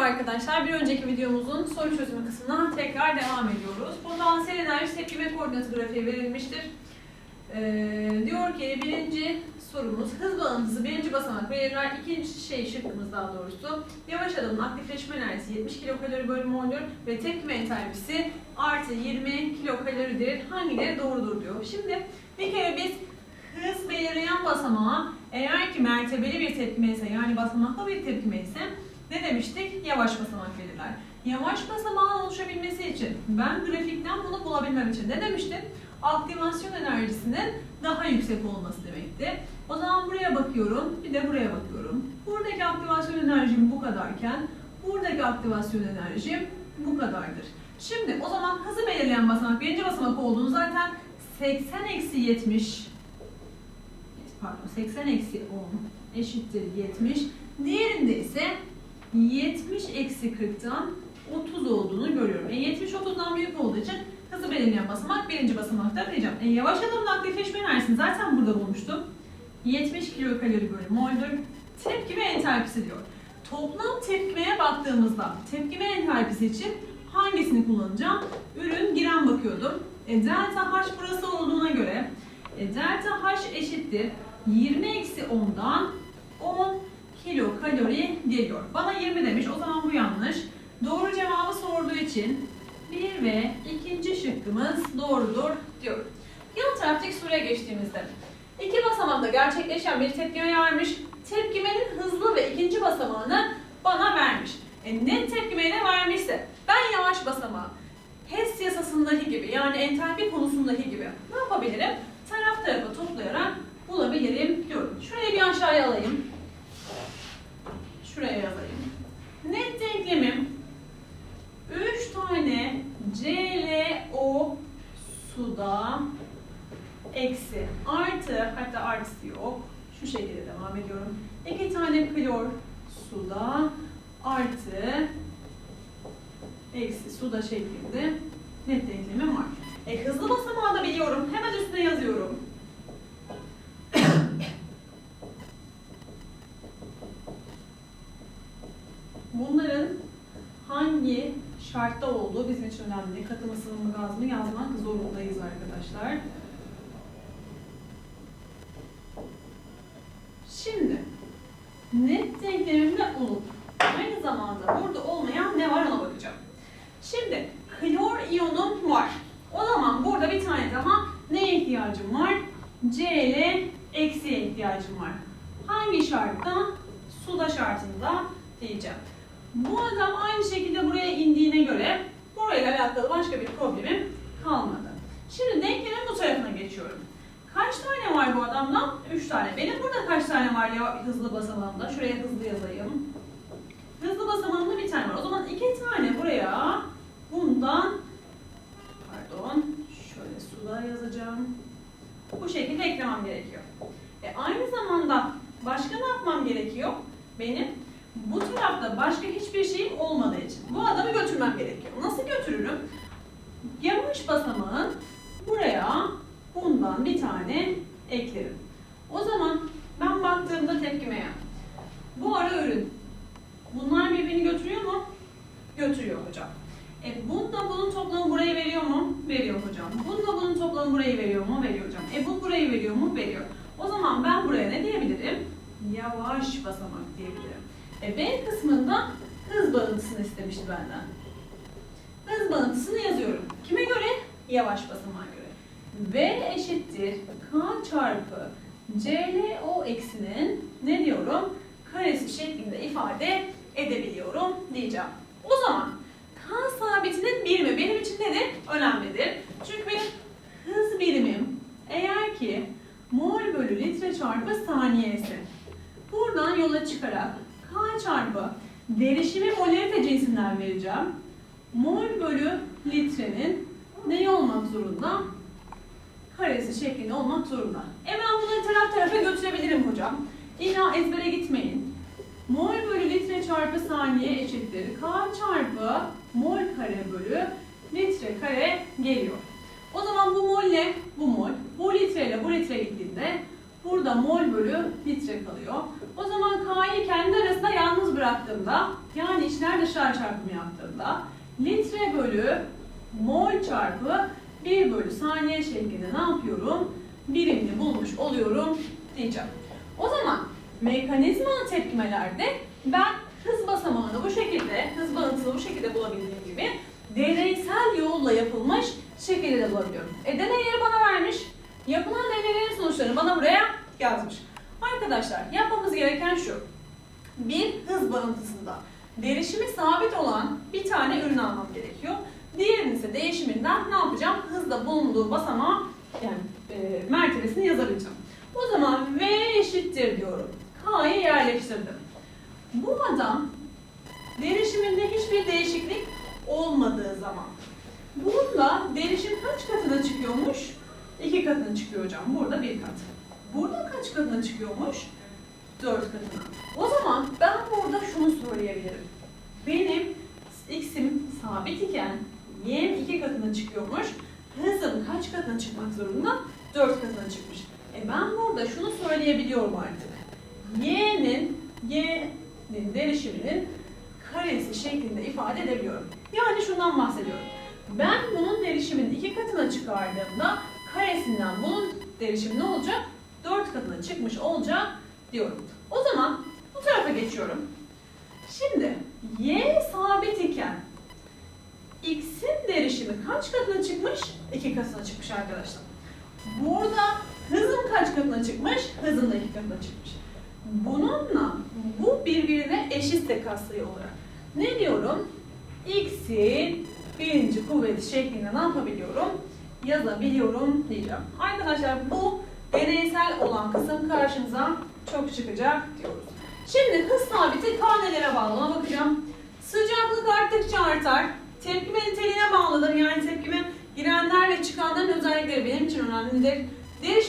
Merhaba arkadaşlar. Bir önceki videomuzun soru çözümü kısmına tekrar devam ediyoruz. Potansiyel enerji tepkime koordinatı grafiği verilmiştir. Ee, diyor ki birinci sorumuz hız bağıntısı birinci basamak belirler. İkinci şey şıkkımız daha doğrusu. Yavaş adımın aktifleşme enerjisi 70 kilokalori bölü mol'dür ve tepkime entalpisi artı 20 kilokaloridir. Hangileri doğrudur diyor. Şimdi bir kere biz hız belirleyen basamağa eğer ki mertebeli bir tepkime ise yani basamaklı bir tepkime ise ne demiştik? Yavaş basamak belirler. Yavaş basamağın oluşabilmesi için ben grafikten bunu bulabilmem için ne demiştim? Aktivasyon enerjisinin daha yüksek olması demekti. O zaman buraya bakıyorum, bir de buraya bakıyorum. Buradaki aktivasyon enerjim bu kadarken, buradaki aktivasyon enerjim bu kadardır. Şimdi o zaman hızı belirleyen basamak birinci basamak olduğunu zaten 80 eksi 70 pardon 80 eksi 10 eşittir 70. Diğerinde ise 70 eksi 40'tan 30 olduğunu görüyorum. E 70 30'dan büyük olduğu için hızı belirleyen basamak birinci basamakta diyeceğim. E yavaş adımla aktifleşme enerjisini zaten burada bulmuştum. 70 kilokalori bölü mol'dür. Tepkime entalpisi diyor. Toplam tepkimeye baktığımızda tepkime entalpisi için hangisini kullanacağım? Ürün giren bakıyordum. E delta H burası olduğuna göre e, delta H eşittir 20 eksi 10'dan 10 kilo kalori geliyor. Bana 20 demiş. O zaman bu yanlış. Doğru cevabı sorduğu için 1 ve ikinci şıkkımız doğrudur diyorum. Yan taraftaki soruya geçtiğimizde iki basamanda gerçekleşen bir tepkime vermiş. Tepkimenin hızlı ve ikinci basamağını bana vermiş. E, net tepkimeyle vermişse ben yavaş basamağı HES yasasındaki gibi yani entalpi konusundaki gibi ne yapabilirim? Taraf tarafa toplayarak bulabilirim diyorum. Şurayı bir aşağıya alayım. Şuraya yazayım. Net denklemim 3 tane ClO suda eksi artı hatta artısı yok. Şu şekilde devam ediyorum. 2 tane klor suda artı eksi suda şeklinde net denklemim var. E, hızlı basamağı da biliyorum. Hemen üstüne yazıyorum. Bunların hangi şartta olduğu bizim için önemli. Katı ısınımı mı gaz mı yazmak zorundayız arkadaşlar. Şimdi net denklemimde olup aynı zamanda burada olmayan ne var ona bakacağım. Şimdi klor iyonum var. O zaman burada bir tane daha neye ihtiyacım var? Cl eksiye ihtiyacım var. Hangi şartta? Suda şartında diyeceğim. Bu adam aynı şekilde buraya indiğine göre burayla alakalı başka bir problemim kalmadı. Şimdi denklemin bu tarafına geçiyorum. Kaç tane var bu adamda? 3 tane. Benim burada kaç tane var ya hızlı basamağımda? Şuraya hızlı yazayım. Hızlı basamağımda bir tane var. O zaman iki tane buraya bundan pardon şöyle suda yazacağım. Bu şekilde eklemem gerekiyor. E aynı zamanda başka ne yapmam gerekiyor? Benim bu tarafta başka hiçbir şeyim olmadığı için bu adamı götürmem gerekiyor. Nasıl götürürüm? Yavaş basamağın buraya bundan bir tane eklerim. O zaman baktığımda tepkimeye bu ara ürün bunlar birbirini götürüyor mu? Götürüyor hocam. E bununla bunun toplamı burayı veriyor mu? Veriyor hocam. Bununla bunun toplamı burayı veriyor mu? Veriyor hocam. E bu burayı veriyor mu? Veriyor. O zaman ben buraya ne diyebilirim? Yavaş basamak diyebilirim. E B kısmında hız bağıntısını istemişti benden. Hız bağıntısını yazıyorum. Kime göre? Yavaş basamağa göre. V eşittir K çarpı CLO eksinin ne diyorum? Karesi şeklinde ifade edebiliyorum diyeceğim. O zaman K sabitinin birimi benim için nedir? Önemlidir. Çünkü benim hız birimim eğer ki mol bölü litre çarpı saniye ise buradan yola çıkarak K çarpı derişimi molarite cinsinden vereceğim. Mol bölü litrenin neyi olmak zorunda? Karesi şeklinde olmak zorunda. E ben bunları hocam. İlla ezbere gitmeyin. Mol bölü litre çarpı saniye eşittir. K çarpı mol kare bölü litre kare geliyor. O zaman bu molle bu mol, bu litreyle bu litre gittiğinde burada mol bölü litre kalıyor. O zaman K'yı kendi arasında yalnız bıraktığımda yani içler dışlar çarpımı yaptığımda litre bölü mol çarpı 1 bölü saniye şeklinde ne yapıyorum? Birimini bulmuş oluyorum diyeceğim. O zaman mekanizmalı tepkimelerde ben hız basamağını bu şekilde, hız bağıntısını bu şekilde bulabildiğim gibi deneysel yolla yapılmış şekilde de bulabiliyorum. E deneyleri bana vermiş. Yapılan deneylerin sonuçlarını bana buraya yazmış. Arkadaşlar yapmamız gereken şu. Bir hız bağıntısında derişimi sabit olan bir tane ürün almam gerekiyor. Diğerinin ise değişiminden ne yapacağım? Hızda bulunduğu basamağı yani e, mertebesini yazabileceğim. O zaman V eşittir diyorum. K'yı yerleştirdim. Bu adam derişiminde hiçbir değişiklik olmadığı zaman bunda derişim kaç katına çıkıyormuş? İki katına çıkıyor hocam. Burada bir kat. Burada kaç katına çıkıyormuş? Dört katına. O zaman ben burada şunu söyleyebilirim. Benim x'im sabit iken y'm iki katına çıkıyormuş. Hızım kaç katına çıkmak zorunda? Dört katına çıkmış. E ben burada şunu söyleyebiliyorum artık. y'nin y'nin derişiminin karesi şeklinde ifade edebiliyorum. Yani şundan bahsediyorum. Ben bunun derişimini iki katına çıkardığımda karesinden bunun derişimi ne olacak? Dört katına çıkmış olacak diyorum. O zaman bu tarafa geçiyorum. Şimdi y sabit iken x'in derişimi kaç katına çıkmış? İki katına çıkmış arkadaşlar. Burada hızım kaç katına çıkmış? Hızım da iki katına çıkmış. Bununla bu birbirine eşitse katsayı olarak. Ne diyorum? X'in birinci kuvveti şeklinde ne yapabiliyorum? Yazabiliyorum diyeceğim. Arkadaşlar bu deneysel olan kısım karşımıza çok çıkacak diyoruz. Şimdi hız sabiti K nelere bağlı bakacağım. Sıcaklık arttıkça artar. Tepkime niteliğine bağlıdır. Yani tepkime girenler ve çıkanların özellikleri benim için önemlidir.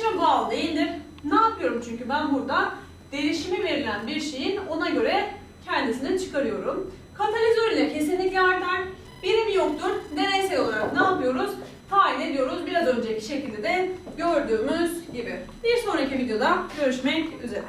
Derişime bağlı değildir. Ne yapıyorum çünkü ben burada derişimi verilen bir şeyin ona göre kendisini çıkarıyorum. Katalizör ile kesinlikle artar. Birimi yoktur. Deneysel olarak ne yapıyoruz? Tayin ediyoruz. Biraz önceki şekilde de gördüğümüz gibi. Bir sonraki videoda görüşmek üzere.